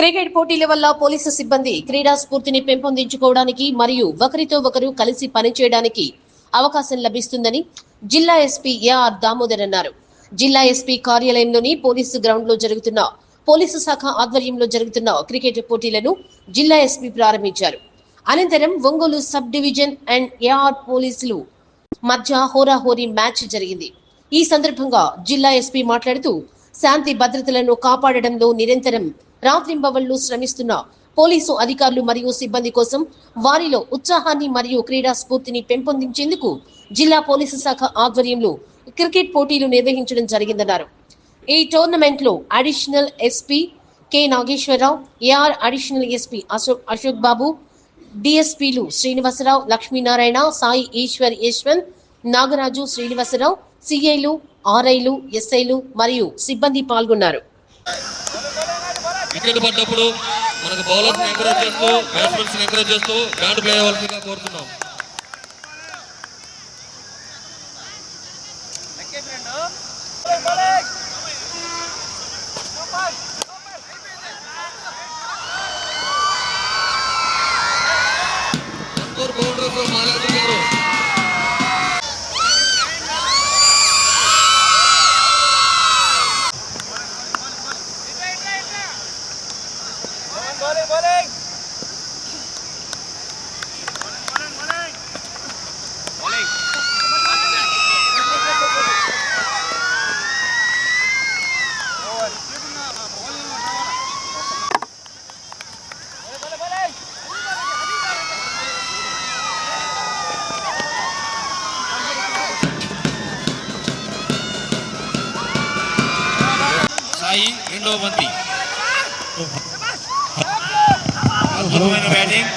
Cricket పోటీల వల్ల police సిబ్బంది క్రీడా స్ఫూర్తిని పెంపొందించుకోవడానికి మరియు ఒకరితో ఒకరు కలిసి పనిచేయడానికి అవకాశం లభిస్తుందని జిల్లా ఎస్పీ ఏఆర్ దామోదర్ అన్నారు. జిల్లా ఎస్పీ కార్యాలయంలోని పోలీసు గ్రౌండ్లో జరుగుతున్న పోలీసు శాఖ ఆధ్వర్యంలో జరుగుతున్న క్రికెట్ పోటీలను జిల్లా ఎస్పీ ప్రారంభించారు. అనంతరం Ongole sub division and AR పోలీసులు మధ్య హోరాహోరీ మ్యాచ్ జరిగింది. ఈ సందర్భంగా జిల్లా ఎస్పీ మాట్లాడుతూ శాంతి భద్రతలను కాపాడడంలో నిరంతరం రాత్రింబవళ్ళు శ్రమిస్తున్న పోలీసు అధికారులు మరియు సిబ్బంది కోసం వారిలో ఉత్సాహాన్ని మరియు క్రీడా స్ఫూర్తిని పెంపొందించేందుకు జిల్లా పోలీసు శాఖ ఆధ్వర్యంలో క్రికెట్ పోటీలు నిర్వహించడం జరిగిందన్నారు. ఈ టోర్నమెంట్లో additional SP K Nageswararao AR additional SP Ashok Ashok Babu డిఎస్పీలు Srinivasarao Lakshminarayana Sai Eshwar Yashwant Nagaraju Srinivasa Rao సిఐలు ఆర్ఐలు ఎస్ఐలు మరియు సిబ్బంది పాల్గొన్నారు. వికెట్ పడ్డప్పుడు మనకు బౌలర్స్ ఎంకరేజ్ చేస్తూ బ్యాట్స్మెన్స్ ఎంకరేజ్ చేస్తూ బ్యాట్ ప్లే కోరుతున్నాం. సాయి రెండవ బంతి అద్భుతమైన బ్యాటింగ్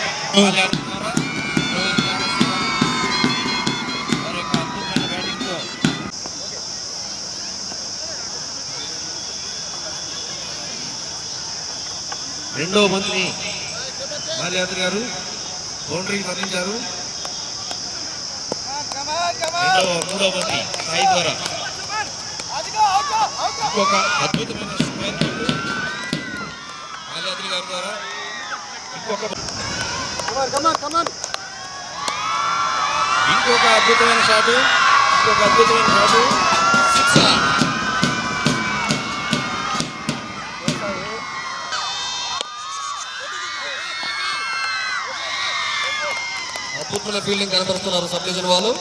రెండో ద్వారా మర్యాద అద్భుతమైన గారు బౌండరీకి అందించారు రెండవ మూడవ సాయి ద్వారా. ఇంకొక అద్భుతమైన స్క్వేర్ కిక్ గారి ద్వారా. ఇంకొక అద్భుతమైన షాటు. ఇంకొక అద్భుతమైన షాటు. అద్భుతమైన ఫీల్డింగ్ కనబరుస్తున్నారు సబ్ డివిజన్ వాళ్ళు.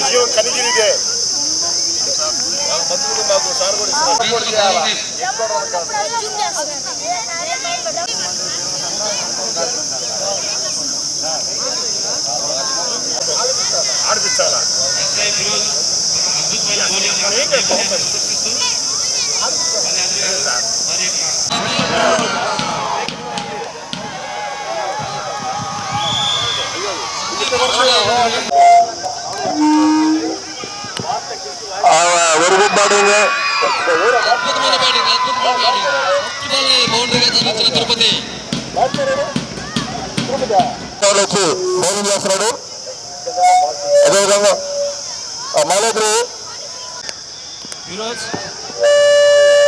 విజయం కనిగిరిదే మంత్రులు మాకు సార్ కూడా సపోర్ట్ చేయాలా ఆడిపించాలా వెరీ గుడ్ బ్యాటింగ్ అద్భుతమైన బ్యాటింగ్ అద్భుతమైన బ్యాటింగ్ ఫస్ట్ బాల్ బౌండరీగా తరలించిన తిరుపతి వచ్చి బౌలింగ్ చేస్తున్నాడు అదేవిధంగా Malyadri Firoz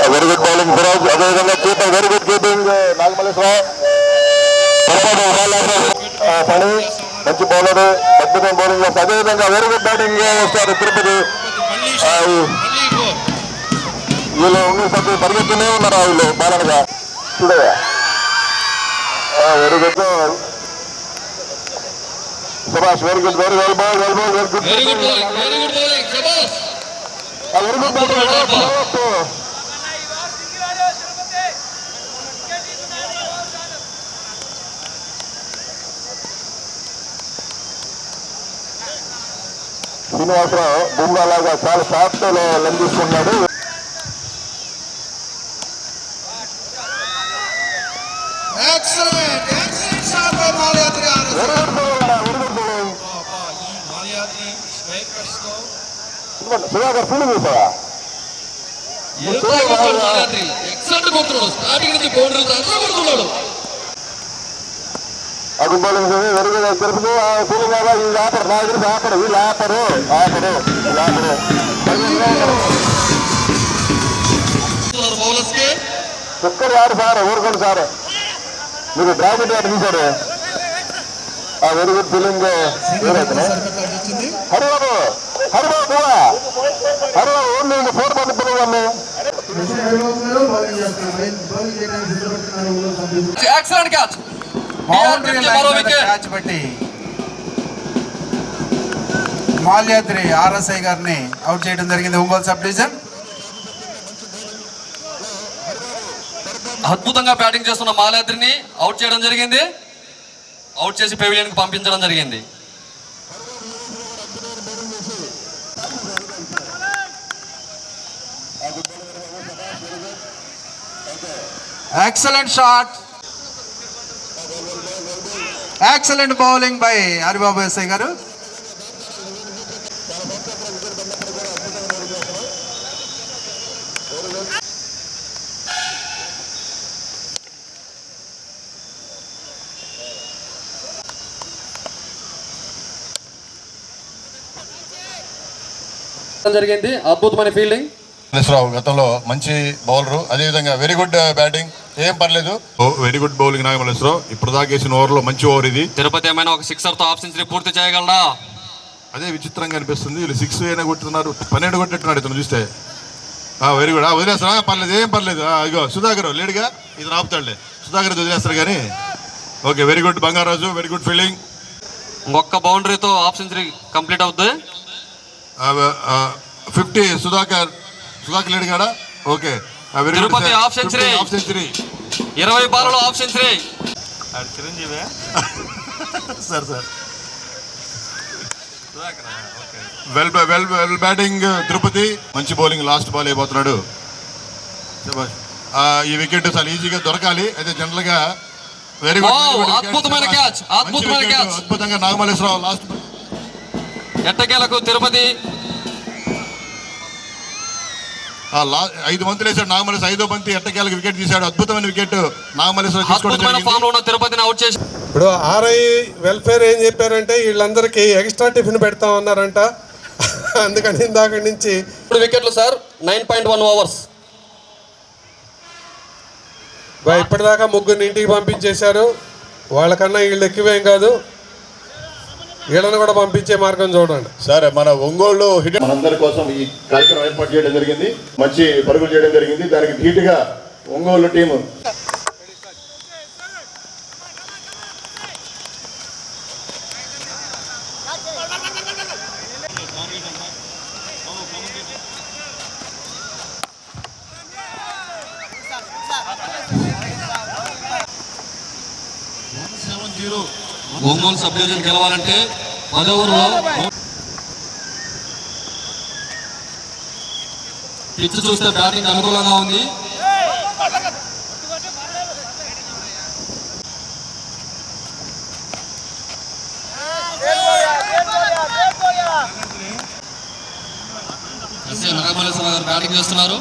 very good bowling Firoz అదేవిధంగా keeping very good keeping Nagamalleswararao పొరపాటు ఉమాలాభం, ఆ, పని మంచి బౌలర్ అద్భుతం బౌలింగ్ చేస్తారు అదేవిధంగా వెరీ గుడ్ బ్యాటింగ్ వస్తారు తిరుపతి మళ్ళీ ఆ, షాట్ ఈ- మళ్ళీ ఫోర్ వీళ్ళు ఉన్నసరికి పరిగెత్తునే ఉన్నారు ఆ వీళ్ళు బాలనగా చూడగా very good Subhash very good very well ball well ball very good Srinivasarao బొమ్మలాగా చాలా సాఫ్ట్లో లంబిస్తున్నాడు Thank you. సుధాకర్ ఫీల్డ్ చూసావా అది బౌలింగ్ వెరుగుగా తిరుపతి ఫీల్డింగ్ వీళ్ళు ఆపరు నా దగ్గర ఆపరు వీళ్ళు ఆపరు ఆపరు వీళ్ళు ఆపరు ఒక్కరు ఆడు సార్ ఊరుకోండి సార్. మీరు డ్రాఫిట్ ఆట తీశారు? ఆ వెరీ గుడ్ ఫీలింగ్ సరిపెట్టాడు వచ్చింది. హరిబాబు కూడా Haribabu only four excellent catch catch పట్టి మాల్యాద్రి ఆర్ఎస్ఐ గారిని అవుట్ చేయడం జరిగింది. Ongole sub division. అద్భుతంగా బ్యాటింగ్ చేస్తున్న మాలాద్రిని అవుట్ చేయడం జరిగింది. అవుట్ చేసి పెవిలియన్కి పంపించడం జరిగింది. Excellent shot excellent bowling by Haribabu SI గారు జరిగింది. అద్భుతమైన ఫీల్డింగ్ రావు గతంలో మంచి బౌలరు అదేవిధంగా వెరీ గుడ్ బ్యాటింగ్ ఏం పర్లేదు. Very good bowling Nagamalleswararao. ఇప్పుడు దాకా వేసిన ఓవర్లో మంచి ఓవర్ ఇది. తిరుపతి ఏమైనా ఒక సిక్సర్తో హాఫ్ సెంచరీ పూర్తి చేయగలడా? అదే విచిత్రంగా అనిపిస్తుంది. వీళ్ళు సిక్స్ అయినా కొట్టుతున్నారు పన్నెండు కొట్టేట్టున్నాడు ఇతను చూస్తే. వెరీ గుడ్ వదిలేస్తారా? పర్లేదు ఏం పర్లేదు. ఆ, ఇగో సుధాకర్ లేడుగా? ఇతను ఆపుతాడులే. సుధాకర్ వదిలేస్తారు కానీ. Okay very good Bangaraju very good fielding ఒక్క బౌండరీతో హాఫ్ సెంచరీ కంప్లీట్ అవుతుంది ఫిఫ్టీ సుధాకర్. సుధాకర్ లేడు కాడా okay. Tirupati half century. Half century ఇరవై బాలలో half century sir sir. Well well well batting Tirupati. మంచి బౌలింగ్ లాస్ట్ బాల్ అయిపోతున్నాడు. శభాష్. ఆ, ఈ వికెట్ చాలా ఈజీగా దొరకాలి. అయితే జనరల్గా వెరీ అద్భుతమైన catch, అద్భుతమైన catch. అద్భుతంగా నాగమల్లేశ్వరరావు లాస్ట్ ఎట్టకేలకు తిరుపతి ఐదు మంతులు వేసాడు నాగమల్లేశ్వర ఐదో బంతి ఎట్టకేలకు వికెట్ తీశాడు. అద్భుతమైన వికెట్లో ఉన్న తిరుపతిని అవుట్ చేసి ఇప్పుడు ఆర్ఐ వెల్ఫేర్ ఏం చెప్పారంటే వీళ్ళందరికీ ఎక్స్ట్రా టిఫిన్ పెడతాం అన్నారంట. అందుకని ఇందాక నుంచి ఇప్పుడు వికెట్లు sir nine point one overs. ఇప్పటిదాకా ముగ్గురిని ఇంటికి పంపించేశారు. వాళ్ళకన్నా వీళ్ళు ఎక్కువేం కాదు. వీళ్ళని కూడా పంపించే మార్గం చూడండి. సరే మన ఒంగోలు హిట్ మనందరి కోసం ఈ కార్యక్రమం ఏర్పాటు చేయడం జరిగింది. మంచి పరుగులు చేయడం జరిగింది. దానికి ధీటుగా Ongole team Ongole sub division గెలవాలంటే పదవుల్లో పిచ్ చూస్తే బ్యాటింగ్ అనుకూలంగా ఉంది. ఎస్ఏ నాగమల్లేశ్వర గారు బ్యాటింగ్ చేస్తున్నారు.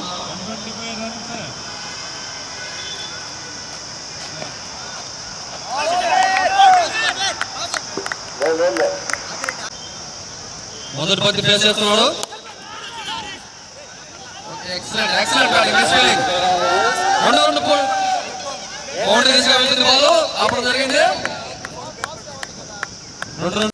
మొదటి బంతి ఫేస్ చేస్తున్నాడు. Excellent excellent batting miss feeling రెండో రెండు బౌండరీ దిశగా వెళ్తుంది బాల్ అప్పుడు జరిగింది. రెండు రెండు.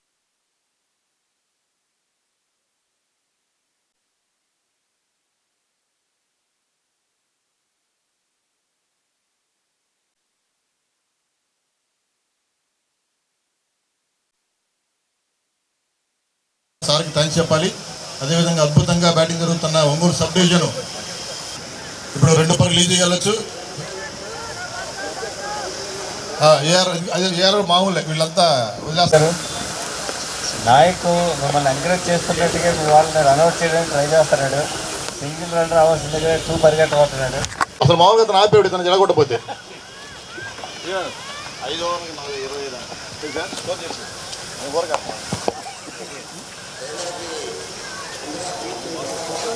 సార్కి థ్యాంక్స్ చెప్పాలి. అదేవిధంగా అద్భుతంగా బ్యాటింగ్ జరుగుతున్న ఒంగోలు సబ్ డివిజన్. ఇప్పుడు రెండు పరుగులు ఈజీగా వెళ్ళొచ్చు ఏఆర్ అదే ఏఆర్ మామూలే వీళ్ళంతా వదిలేస్తారు. నాయకు మిమ్మల్ని ఎంకరేజ్ చేస్తున్నట్టుగా మీ వాళ్ళని రన్అట్ చేయడానికి ట్రై చేస్తున్నాడు. సింగిల్ రన్ రావాల్సిన దగ్గర టూ పరిగెట్టబోతున్నాడు అసలు మామూలుగా అతను ఆపేవాడు ఇతను జరగొట్టపోతే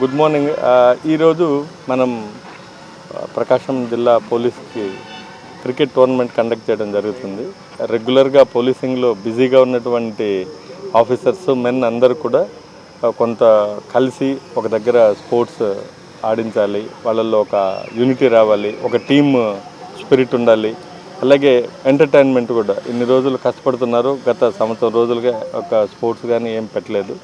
గుడ్ మార్నింగ్. ఈరోజు మనం ప్రకాశం జిల్లా పోలీస్కి క్రికెట్ టోర్నమెంట్ కండక్ట్ చేయడం జరుగుతుంది. రెగ్యులర్గా పోలీసింగ్లో బిజీగా ఉన్నటువంటి ఆఫీసర్స్ మెన్ అందరూ కూడా కొంత కలిసి ఒక దగ్గర స్పోర్ట్స్ ఆడించాలి. వాళ్ళల్లో ఒక యూనిటీ రావాలి. ఒక టీమ్ స్పిరిట్ ఉండాలి. అలాగే ఎంటర్టైన్మెంట్ కూడా. ఇన్ని రోజులు కష్టపడుతున్నారు. గత సంవత్సరం రోజులుగా ఒక స్పోర్ట్స్ కానీ ఏం పెట్టలేదు.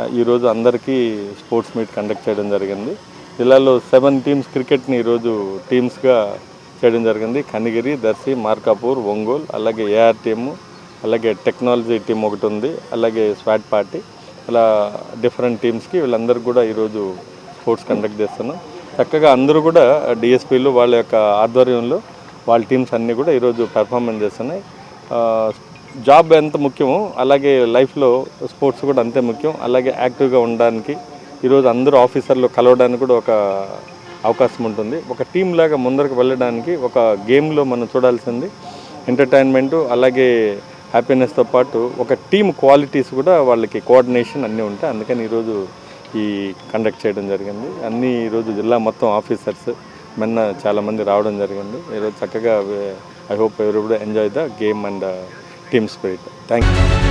ఈరోజు అందరికీ స్పోర్ట్స్ మీట్ కండక్ట్ చేయడం జరిగింది. జిల్లాలో సెవెన్ టీమ్స్ క్రికెట్ని ఈరోజు టీమ్స్గా చేయడం జరిగింది. కనిగిరి దర్శి మార్కాపూర్ ఒంగోలు అలాగే ఏఆర్ టీము అలాగే టెక్నాలజీ టీం ఒకటి ఉంది అలాగే స్వాట్ పార్టీ అలా డిఫరెంట్ టీమ్స్కి వీళ్ళందరూ కూడా ఈరోజు స్పోర్ట్స్ కండక్ట్ చేస్తున్నాం. చక్కగా అందరూ కూడా డిఎస్పీలు వాళ్ళ యొక్క ఆధ్వర్యంలో వాళ్ళ టీమ్స్ అన్నీ కూడా ఈరోజు పెర్ఫార్మెన్స్ చేస్తున్నాయి. జాబ్ ఎంత ముఖ్యమో అలాగే లైఫ్లో స్పోర్ట్స్ కూడా అంతే ముఖ్యం. అలాగే యాక్టివ్గా ఉండడానికి ఈరోజు అందరూ ఆఫీసర్లు కలవడానికి కూడా ఒక అవకాశం ఉంటుంది. ఒక టీం లాగా ముందరకు వెళ్ళడానికి ఒక గేమ్లో మనం చూడాల్సింది ఎంటర్టైన్మెంటు అలాగే హ్యాపీనెస్తో పాటు ఒక టీం క్వాలిటీస్ కూడా వాళ్ళకి కోఆర్డినేషన్ అన్నీ ఉంటాయి. అందుకని ఈరోజు ఈ కండక్ట్ చేయడం జరిగింది. అన్నీ ఈరోజు జిల్లా మొత్తం ఆఫీసర్స్ మెన్న చాలామంది రావడం జరిగింది. ఈరోజు చక్కగా ఐ హోప్ ఎవరు కూడా enjoy the game and team spirit thank you